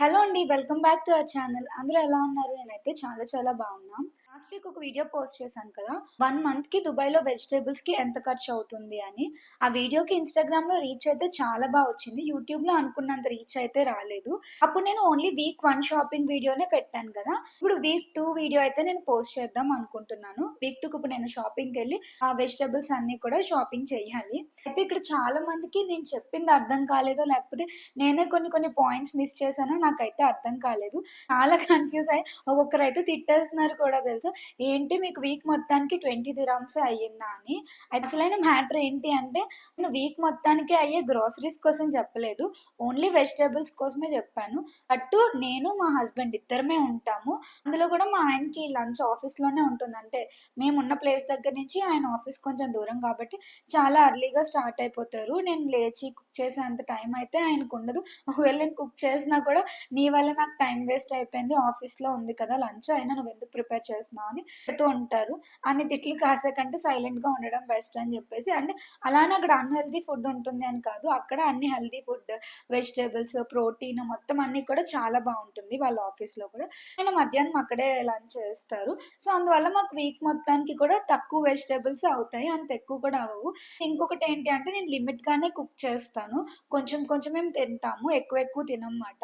Hello అండి welcome back to our channel అందరూ ఎలా ఉన్నారు? నేనైతే చాలా చాలా బాగున్నాం. లాస్ట్ వీక్ ఒక వీడియో పోస్ట్ చేశాను కదా. వన్ మంత్కి దుబాయ్లో వెజిటేబుల్స్కి ఎంత ఖర్చు అవుతుంది అని. ఆ వీడియోకి ఇన్స్టాగ్రామ్లో రీచ్ అయితే చాలా బాగా వచ్చింది. యూట్యూబ్లో అనుకున్నంత రీచ్ అయితే రాలేదు. అప్పుడు నేను ఓన్లీ వీక్ వన్ షాపింగ్ వీడియోనే పెట్టాను కదా. ఇప్పుడు వీక్ టూ వీడియో అయితే నేను పోస్ట్ చేద్దాం అనుకుంటున్నాను. వీక్ టూకి ఇప్పుడు నేను షాపింగ్కి వెళ్ళి ఆ వెజిటేబుల్స్ అన్ని కూడా షాపింగ్ చేయాలి. అయితే ఇక్కడ చాలా మందికి నేను చెప్పింది అర్థం కాలేదో లేకపోతే నేనే కొన్ని కొన్ని పాయింట్స్ మిస్ చేశానో నాకైతే అర్థం కాలేదు. చాలా కన్ఫ్యూజ్ అయ్యి ఒక్కొక్కరు అయితే తిట్టేస్తున్నారు కూడా తెలుసు? ఏంటి మీకు వీక్ మొత్తానికి ట్వంటీ దిరామ్స్ అయ్యిందా అని. అసలైన మ్యాటర్ ఏంటి అంటే నేను వీక్ మొత్తానికి అయ్యే గ్రోసరీస్ కోసం చెప్పలేదు. ఓన్లీ వెజిటేబుల్స్ కోసమే చెప్పాను. అటు నేను మా హస్బెండ్ ఇద్దరమే ఉంటాము. అందులో కూడా మా ఆయనకి లంచ్ ఆఫీస్లోనే ఉంటుంది. అంటే మేము ఉన్న ప్లేస్ దగ్గర నుంచి ఆయన ఆఫీస్ కొంచెం దూరం కాబట్టి చాలా అర్లీగా స్టార్ట్ అయిపోతారు. నేను లేచి కుక్ చేసేంత టైం అయితే ఆయనకు ఉండదు. ఒకవేళ నేను కుక్ చేసినా కూడా నీ వల్ల నాకు టైం వేస్ట్ అయిపోయింది. ఆఫీస్లో ఉంది కదా లంచ్ అయినా నువ్వు ఎందుకు ప్రిపేర్ చేస్తున్నావు? అని పెడుతూ ఉంటారు. అన్ని తిట్లు కాసేకంటే సైలెంట్గా ఉండడం బెస్ట్ అని చెప్పేసి అంటే అలానే అక్కడ అన్హెల్దీ ఫుడ్ ఉంటుంది అని కాదు అక్కడ అన్ని హెల్దీ ఫుడ్ వెజిటేబుల్స్ ప్రోటీన్ మొత్తం అన్ని కూడా చాలా బాగుంటుంది వాళ్ళ ఆఫీస్లో కూడా. నేను మధ్యాహ్నం అక్కడే లంచ్ చేస్తారు. సో అందువల్ల మాకు వీక్ మొత్తానికి కూడా తక్కువ వెజిటేబుల్స్ అవుతాయి అంత ఎక్కువ కూడా అవ్వవు. ఇంకొకటి ఏంటి అంటే నేను లిమిట్గానే కుక్ చేస్తాను. కొంచెం కొంచెం మేము తింటాము ఎక్కువ ఎక్కువ తినమాట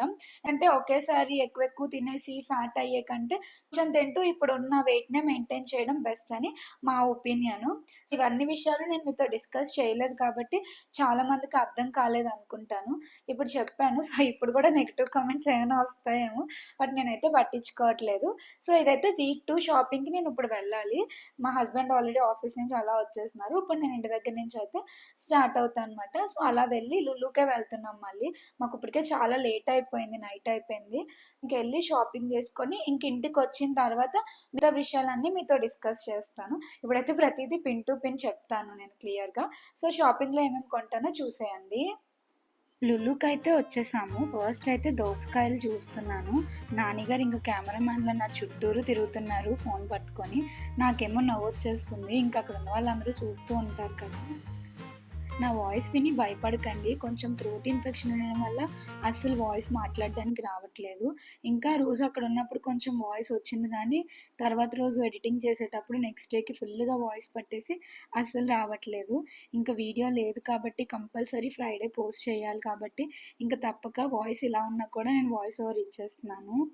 అంటే ఒకేసారి ఎక్కువ ఎక్కువ తినేసి ఫ్యాట్ అయ్యే కంటే కొంచెం తింటూ ఇప్పుడు నా వెయిట్నే మెయింటైన్ చేయడం బెస్ట్ అని మా ఒపీనియన్ ఇవన్నీ విషయాలు నేను మీతో డిస్కస్ చేయలేదు కాబట్టి చాలా మందికి అర్థం కాలేదు అనుకుంటాను. ఇప్పుడు చెప్పాను సో ఇప్పుడు కూడా నెగిటివ్ కామెంట్స్ ఏమైనా వస్తాయేమో బట్ నేనైతే పట్టించుకోవట్లేదు. సో ఇదైతే వీక్ టూ షాపింగ్కి నేను ఇప్పుడు వెళ్ళాలి. మా హస్బెండ్ ఆల్రెడీ ఆఫీస్ నుంచి అలా వచ్చేస్తున్నారు. ఇప్పుడు నేను ఇంటి దగ్గర నుంచి అయితే స్టార్ట్ అవుతాను అనమాట సో అలా వెళ్ళి లులుకే వెళ్తున్నాం మళ్ళీ. మాకు ఇప్పటికే చాలా లేట్ అయిపోయింది నైట్ అయిపోయింది. ఇంకెళ్ళి షాపింగ్ చేసుకొని ఇంక ఇంటికి వచ్చిన తర్వాత మిగతా విషయాలన్నీ మీతో డిస్కస్ చేస్తాను. ఇప్పుడైతే ప్రతిదీ పిన్ టు పిన్ చెప్తాను నేను క్లియర్గా. సో షాపింగ్లో ఏమేమి కొంటానో చూసేయండి. లుల్లుకి అయితే వచ్చేసాము. ఫస్ట్ అయితే దోసకాయలు చూస్తున్నాను. నాన్నగారు ఇంకా కెమెరామ్యాన్లు నా చుట్టూరు తిరుగుతున్నారు ఫోన్ పట్టుకొని. నాకేమో నవ్వు వచ్చేస్తుంది ఇంకా అక్కడ ఉన్న వాళ్ళందరూ చూస్తూ ఉంటారు కదా. నా వాయిస్ విని భయపడకండి. కొంచెం థ్రోట్ ఇన్ఫెక్షన్ ఉండడం వల్ల అస్సలు వాయిస్ మాట్లాడడానికి రావట్లేదు. ఇంకా రోజు అక్కడ ఉన్నప్పుడు కొంచెం వాయిస్ వచ్చింది కానీ తర్వాత రోజు ఎడిటింగ్ చేసేటప్పుడు నెక్స్ట్ డేకి ఫుల్గా వాయిస్ పట్టేసి అస్సలు రావట్లేదు. ఇంకా వీడియో లేదు కాబట్టి కంపల్సరీ ఫ్రైడే పోస్ట్ చేయాలి కాబట్టి ఇంకా తప్పక వాయిస్ ఇలా ఉన్నా కూడా నేను వాయిస్ ఓవర్ ఇచ్చేస్తున్నాను.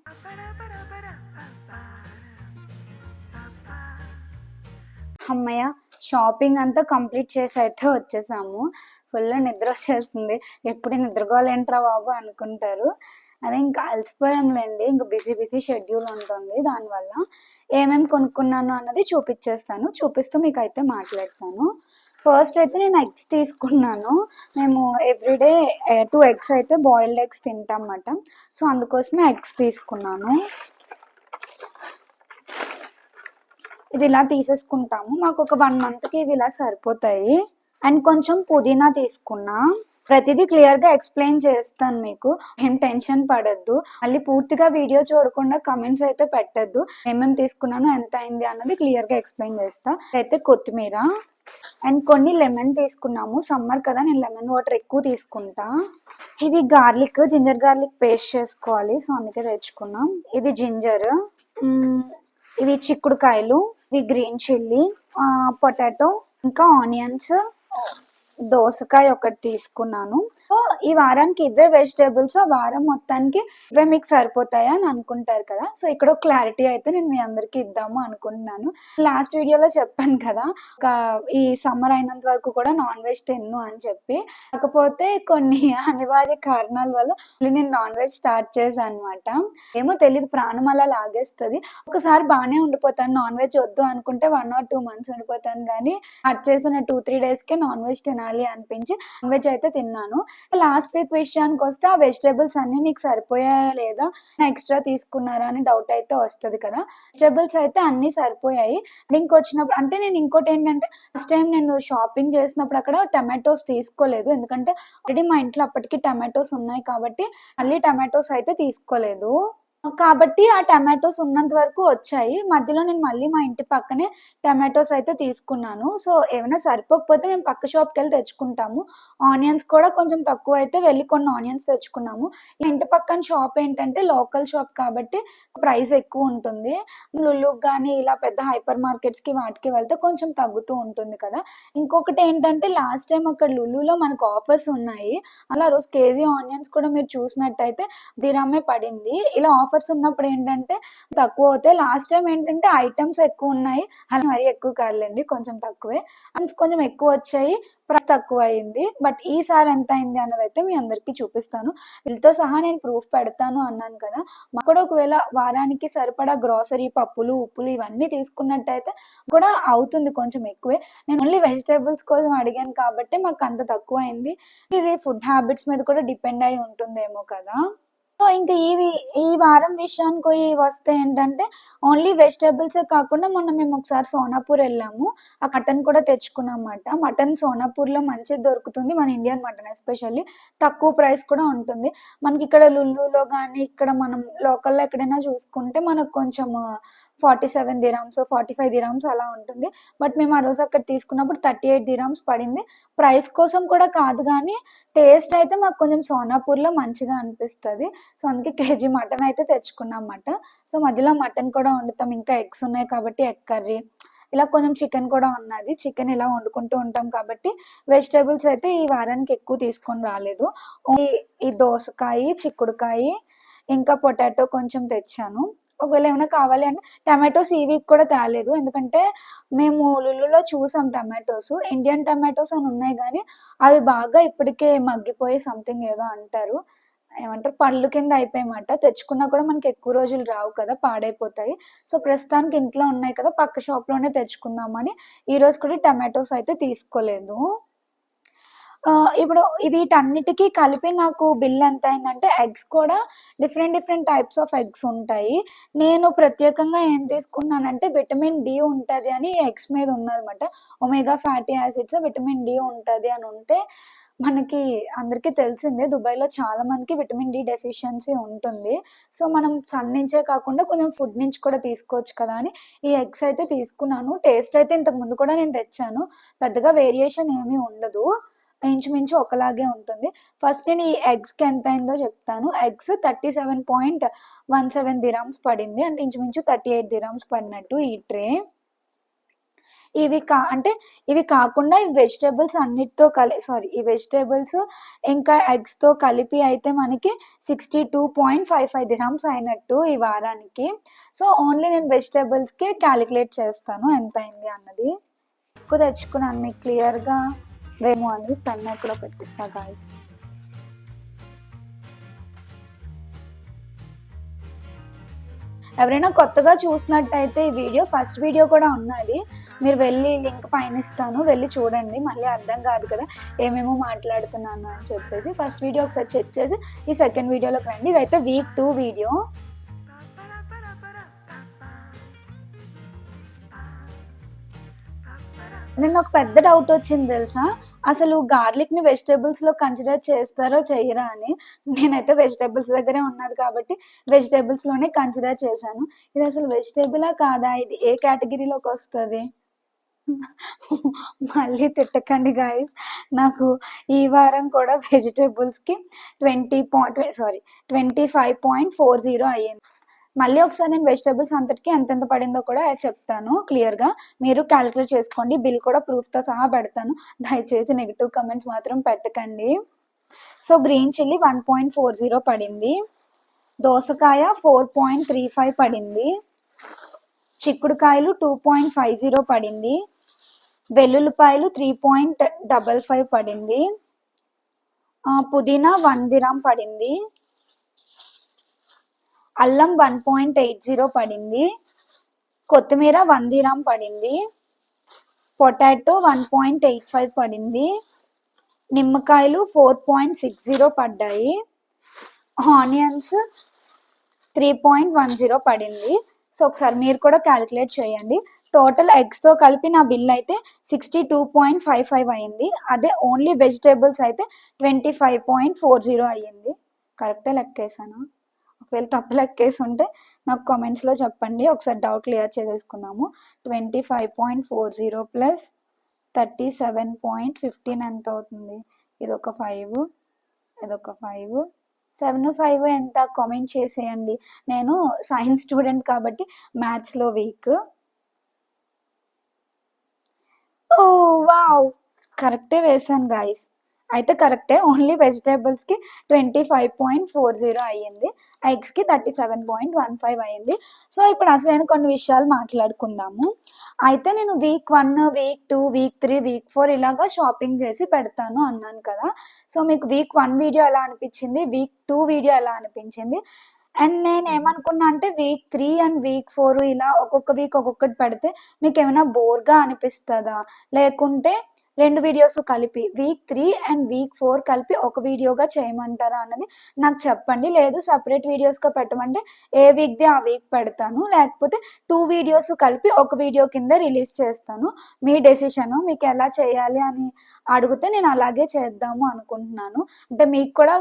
అమ్మయ్య షాపింగ్ అంతా కంప్లీట్ చేసి అయితే వచ్చేసాము. ఫుల్ నిద్ర వచ్చేస్తుంది ఎప్పుడు నిద్రపోవాలేంట్రా బాబు అనుకుంటారు. అదే ఇంకా అలసిపోయాంలేండి. ఇంకా బిజీ బిజీ షెడ్యూల్ ఉంటుంది దానివల్ల. ఏమేమి కొనుక్కున్నాను అన్నది చూపించేస్తాను చూపిస్తూ మీకు అయితే మాట్లాడతాను. ఫస్ట్ అయితే నేను ఎగ్స్ తీసుకున్నాను. మేము ఎవ్రీడే టూ ఎగ్స్ అయితే బాయిల్డ్ ఎగ్స్ తింటాం అన్నమాట. సో అందుకోసమే ఎగ్స్ తీసుకున్నాను. ఇది ఇలా తీసేసుకుంటాము. మాకు ఒక వన్ మంత్కి ఇవి ఇలా సరిపోతాయి. అండ్ కొంచెం పుదీనా తీసుకున్నా. ప్రతిదీ క్లియర్గా ఎక్స్ప్లెయిన్ చేస్తాను మీకు. ఏం టెన్షన్ పడద్దు. మళ్ళీ పూర్తిగా వీడియో చూడకుండా కమెంట్స్ అయితే పెట్టద్దు. ఏమేమి తీసుకున్నాను ఎంత అయింది అన్నది క్లియర్గా ఎక్స్ప్లెయిన్ చేస్తా. అయితే కొత్తిమీర. అండ్ కొన్ని లెమన్ తీసుకున్నాము. సమ్మర్ కదా నేను లెమన్ వాటర్ ఎక్కువ తీసుకుంటా. ఇవి గార్లిక్ జింజర్ గార్లిక్ పేస్ట్ చేసుకోవాలి. సో అందుకే తెచ్చుకున్నాం. ఇది జింజర్ ఇవి చిక్కుడుకాయలు ఇవి గ్రీన్ చిల్లీ పొటాటో ఇంకా ఆనియన్స్ దోసకాయ ఒకటి తీసుకున్నాను. సో ఈ వారానికి ఇవే వెజిటేబుల్స్ ఆ వారం మొత్తానికి ఇవే మీకు సరిపోతాయా అని అనుకుంటారు కదా. సో ఇక్కడ క్లారిటీ అయితే నేను మీ అందరికి ఇద్దాము అనుకుంటున్నాను. లాస్ట్ వీడియోలో చెప్పాను కదా ఒక ఈ సమ్మర్ అయినంత వరకు కూడా నాన్ వెజ్ తిన్ను అని చెప్పి. కాకపోతే కొన్ని అనివార్య కారణాల వల్ల నేను నాన్ వెజ్ స్టార్ట్ చేశాను అనమాట ఏమో తెలియదు ప్రాణం అలా లాగేస్తుంది. ఒకసారి బాగానే ఉండిపోతాను నాన్ వెజ్ వద్దు అనుకుంటే వన్ ఆర్ టూ మంత్స్ ఉండిపోతాను. కానీ కట్ చేసిన టూ త్రీ డేస్కే నాన్ వెజ్ తినాలి తినాలి అనిపించి నాన్ వెజ్ అయితే తిన్నాను. లాస్ట్ వీక్ విషయానికి వస్తే ఆ వెజిటేబుల్స్ అన్ని నీకు సరిపోయాయా లేదా? ఎక్స్ట్రా తీసుకున్నారా అని డౌట్ అయితే వస్తుంది కదా. వెజిటేబుల్స్ అయితే అన్ని సరిపోయాయి. ఇంకొచ్చినప్పుడు అంటే నేను ఇంకోటి ఏంటంటే ఫస్ట్ టైం నేను షాపింగ్ చేసినప్పుడు అక్కడ టమాటోస్ తీసుకోలేదు. ఎందుకంటే ఆల్రెడీ మా ఇంట్లో అప్పటికి టమాటోస్ ఉన్నాయి కాబట్టి మళ్ళీ టమాటోస్ అయితే తీసుకోలేదు. కాబట్టి ఆ టమాటోస్ ఉన్నంత వరకు వచ్చాయి. మధ్యలో నేను మళ్ళీ మా ఇంటి పక్కనే టమాటోస్ అయితే తీసుకున్నాను. సో, ఏమైనా సరిపోకపోతే మేము పక్క షాప్‌కెళ్ళి తెచ్చుకుంటాము. ఆనియన్స్ కూడా కొంచెం తక్కువ అయితే వెళ్ళి కొన్ని ఆనియన్స్ తెచ్చుకున్నాము. ఇంటి పక్కన షాప్ ఏంటంటే లోకల్ షాప్ కాబట్టి ప్రైస్ ఎక్కువ ఉంటుంది లులుకి కానీ ఇలా పెద్ద హైపర్ మార్కెట్స్‌కి వాటికి వెళ్తే కొంచెం తగ్గుతూ ఉంటుంది కదా! ఇంకొకటి ఏంటంటే లాస్ట్ టైం అక్కడ లుల్లులో మనకు ఆఫర్స్ ఉన్నాయి. అలా రోజు కేజీ ఆనియన్స్ కూడా మీరు చూసినట్టయితే దిరామే పడింది. ఇలా ఆఫర్స్ ఉన్నప్పుడు ఏంటంటే తక్కువ అవుతాయి. లాస్ట్ టైం ఏంటంటే ఐటమ్స్ ఎక్కువ ఉన్నాయి అలా మరీ ఎక్కువ కాదులేండి కొంచెం తక్కువే. అండ్ కొంచెం ఎక్కువ వచ్చాయి ప్రైస్ తక్కువయింది. బట్ ఈసారి ఎంత అయింది అన్నదైతే మీ అందరికీ చూపిస్తాను. వీళ్ళతో సహా నేను ప్రూఫ్ పెడతాను అన్నాను కదా! మాకు కూడా ఒకవేళ వారానికి సరిపడా గ్రోసరీ పప్పులు, ఉప్పులు ఇవన్నీ తీసుకున్నట్టయితే కూడా అవుతుంది కొంచెం ఎక్కువే. నేను ఓన్లీ వెజిటేబుల్స్ కోసం అడిగాను కాబట్టి మాకు అంత తక్కువ అయింది ఇది ఫుడ్ హ్యాబిట్స్ మీద కూడా డిపెండ్ అయి ఉంటుందేమో కదా! సో, ఇంకా ఈ ఈ వారం విషయానికి వస్తే ఏంటంటే ఓన్లీ వెజిటబుల్సే కాకుండా మొన్న మేము ఒకసారి సోనాపూర్ వెళ్ళాము ఆ మటన్ కూడా తెచ్చుకున్నాం అన్నమాట మటన్ సోనాపూర్‌లో మంచిది దొరుకుతుంది. మన ఇండియన్ మటన్ ఎస్పెషల్లీ. తక్కువ ప్రైస్ కూడా ఉంటుంది. మనకి ఇక్కడ లుల్లులో కానీ ఇక్కడ మనం లోకల్‌లో ఎక్కడైనా చూసుకుంటే మనకు కొంచెం 47 దిరామ్స్, 45 దిరామ్స్ అలా ఉంటుంది. బట్ మేము ఆ రోజు అక్కడ తీసుకున్నప్పుడు 38 దిరామ్స్ పడింది. ప్రైస్ కోసం కూడా కాదు కానీ టేస్ట్ అయితే మాకు కొంచెం సోనాపూర్‌లో మంచిగా అనిపిస్తుంది సో, అందుకే కేజీ మటన్ అయితే తెచ్చుకున్నాం అన్నమాట సో, మధ్యలో మటన్ కూడా వండుతాం. ఇంకా ఎగ్స్ ఉన్నాయి కాబట్టి ఎగ్ కర్రీ ఇలా కొంచెం చికెన్ కూడా ఉన్నది. చికెన్ ఇలా వండుకుంటూ ఉంటాం కాబట్టి వెజిటేబుల్స్ అయితే ఈ వారానికి ఎక్కువ తీసుకొని రాలేదు. ఓన్లీ ఈ దోసకాయి, చిక్కుడుకాయి ఇంకా పొటాటో కొంచెం తెచ్చాను. ఒకవేళ ఏమైనా కావాలి అంటే టమాటోస్ ఈ వీక్ కూడా తేలేదు. ఎందుకంటే మేము లులులో చూసాం టమాటోస్. ఇండియన్ టమాటోస్ అని ఉన్నాయి కానీ అవి బాగా ఇప్పటికే మగ్గిపోయి సంథింగ్ ఏదో అంటారు. ఏమంటారు పళ్ళు కింద అయిపోయమాట తెచ్చుకున్నా కూడా మనకి ఎక్కువ రోజులు రావు కదా! పాడైపోతాయి. సో, ప్రస్తుతానికి ఇంట్లో ఉన్నాయి కదా! పక్క షాప్‌లోనే తెచ్చుకుందామని ఈరోజు కూడా టమాటోస్ అయితే తీసుకోలేదు. ఇప్పుడు వీటన్నిటికి కలిపి నాకు బిల్ ఎంత అయిందంటే ఎగ్స్ కూడా different different types of eggs ఉంటాయి. నేను ప్రత్యేకంగా ఏం తీసుకున్నానంటే విటమిన్ డి ఉంటుంది అని ఎగ్స్ మీద ఉన్నదన్నమాట. Omega fatty acids, vitamin D ఉంటుంది అని ఉంటే మనకి అందరికీ తెలిసిందే దుబాయ్‌లో చాలా మందికి విటమిన్ డి డెఫిషియన్సీ ఉంటుంది. సో, మనం సన్ నుంచే కాకుండా కొంచెం ఫుడ్ నుంచి కూడా తీసుకోవచ్చు కదా! అని ఈ ఎగ్స్ అయితే తీసుకున్నాను. టేస్ట్ అయితే ఇంతకు ముందు కూడా నేను తెచ్చాను. పెద్దగా వేరియేషన్ ఏమీ ఉండదు. ఇంచుమించు ఒకలాగే ఉంటుంది. ఫస్ట్ నేను ఈ ఎగ్స్‌కి ఎంత అయిందో చెప్తాను. ఎగ్స్ 37.17 దిరామ్స్ పడింది. అంటే ఇంచుమించు 38 దిరామ్స్ పడినట్టు ఈ ట్రే. ఇవి కా అంటే ఇవి కాకుండా ఈ వెజిటేబుల్స్ అన్నిటితో కలి సారీ ఈ వెజిటేబుల్స్ ఇంకా ఎగ్స్‌తో కలిపి అయితే మనకి 62.55 దిరామ్స్ అయినట్టు ఈ వారానికి. సో, ఓన్లీ నేను వెజిటేబుల్స్కి క్యాలిక్యులేట్ చేస్తాను ఎంత అయింది అన్నది. ఎక్కువ తెచ్చుకున్నాను మీకు క్లియర్‌గా మేము అని పెన్ ఎక్కడో గాయస్ ఎవరైనా కొత్తగా చూసినట్టయితే ఈ వీడియో ఫస్ట్ వీడియో కూడా ఉన్నది. మీరు వెళ్ళి లింక్ పైన ఇస్తాను. వెళ్ళి చూడండి. మళ్ళీ అర్థం కాదు కదా! ఏమేమో మాట్లాడుతున్నాను అని చెప్పేసి ఫస్ట్ వీడియో ఒకసారి చెక్ చేసి ఈ సెకండ్ వీడియోలోకి రండి. ఇదైతే వీక్ టూ వీడియో. నేను ఒక పెద్ద డౌట్ వచ్చింది తెలుసా? అసలు గార్లిక్‌ని వెజిటబుల్స్‌లో కన్సిడర్ చేస్తారో చెయ్యరా అని. నేనైతే వెజిటేబుల్స్ దగ్గరే ఉన్నది కాబట్టి వెజిటబుల్స్‌లోనే కన్సిడర్ చేశాను. ఇది అసలు వెజిటేబులా కాదా? ఇది ఏ కేటగిరీలోకి వస్తుంది మళ్ళీ తిట్టకండి గైస్. నాకు ఈ వారం కూడా వెజిటేబుల్స్కి ట్వంటీ పాయింట్ సారీ 25.40 అయ్యింది. మళ్ళీ ఒకసారి నేను వెజిటబుల్స్ అంతటికి ఎంతెంత పడిందో కూడా చెప్తాను క్లియర్‌గా. మీరు క్యాలిక్యులేట్ చేసుకోండి. బిల్ కూడా ప్రూఫ్‌తో సహా పెడతాను. దయచేసి నెగిటివ్ కామెంట్స్ మాత్రం పెట్టకండి. సో, గ్రీన్ చిల్లీ 1.40 పడింది. దోసకాయ 4.35 పడింది. చిక్కుడుకాయలు 2.50 పడింది. వెల్లుల్లిపాయలు 3.55 పడింది. పుదీనా వన్ దిరామ్ పడింది. అల్లం వన్ పాయింట్ ఎయిట్ జీరో పడింది. కొత్తిమీర వన్ దీరామ్ పడింది. Potato one point eight five పడింది. నిమ్మకాయలు ఫోర్ పాయింట్ సిక్స్ జీరో పడ్డాయి. Onions three point one zero పడింది. సో ఒకసారి మీరు కూడా క్యాలిక్యులేట్ చేయండి. టోటల్ ఎగ్స్తో కలిపి నా బిల్ అయితే sixty two point five five అయ్యింది అదే ఓన్లీ వెజిటేబుల్స్ అయితే twenty five point four zero అయ్యింది కరెక్టే లెక్కేసాను ఒకవేళ తప్పు లెక్కేసి ఉంటే నాకు కామెంట్స్లో చెప్పండి. ఒకసారి డౌట్ క్లియర్ చేసేసుకుందాము. Twenty five point four zero plus thirty seven point fifteen ఎంత అవుతుంది? ఇదొక ఫైవ్ ఇదొక ఫైవ్ సెవెన్ ఫైవ్ ఎంత? కామెంట్ చేసేయండి. నేను సైన్స్ స్టూడెంట్ కాబట్టి మ్యాథ్స్లో వీక్ ఓ వావ్ కరెక్టే వేసాను గాయస్ అయితే కరెక్టే only వెజిటేబుల్స్కి twenty five point four zero అయ్యింది ఎగ్స్కి thirty seven point one five అయ్యింది. సో ఇప్పుడు అసలైన కొన్ని విషయాలు మాట్లాడుకుందాము. అయితే నేను week one week two week three week four ఇలాగా షాపింగ్ చేసి పెడతాను అన్నాను కదా. సో మీకు వీక్ వన్ వీడియో ఎలా అనిపించింది? వీక్ టూ వీడియో ఎలా అనిపించింది? అండ్ నేను ఏమనుకున్నా అంటే week three and week four ఇలా ఒక్కొక్క వీక్ ఒక్కొక్కటి పెడితే మీకు ఏమైనా బోర్గా అనిపిస్తుందా? లేకుంటే రెండు వీడియోస్ కలిపి week three and week four కలిపి ఒక వీడియోగా చేయమంటారా అన్నది నాకు చెప్పండి. లేదు సపరేట్ వీడియోస్గా పెట్టమంటే ఏ వీక్ది ఆ వీక్ పెడతాను. లేకపోతే టూ వీడియోస్ కలిపి ఒక వీడియో కింద రిలీజ్ చేస్తాను. మీ డెసిషన్ మీకు ఎలా చేయాలి అని అడిగితే నేను అలాగే చేద్దాము అనుకుంటున్నాను. అంటే మీకు కూడా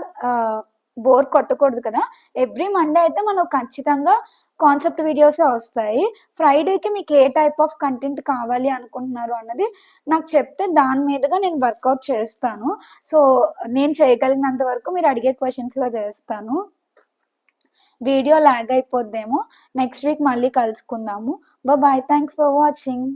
బోర్ కొట్టకూడదు కదా. ఎవ్రీ మండే అయితే మనకు ఖచ్చితంగా కాన్సెప్ట్ వీడియోస్ వస్తాయి. ఫ్రైడేకి మీకు ఏ టైప్ ఆఫ్ కంటెంట్ కావాలి అనుకుంటున్నారు అన్నది నాకు చెప్తే దాని మీదుగా నేను వర్కౌట్ చేస్తాను. సో నేను చేయగలిగినంత వరకు మీరు అడిగే క్వశ్చన్స్లో చేస్తాను. వీడియో లాగ్ అయిపోద్దేమో. నెక్స్ట్ వీక్ మళ్ళీ కలుసుకుందాము. Bye thanks for watching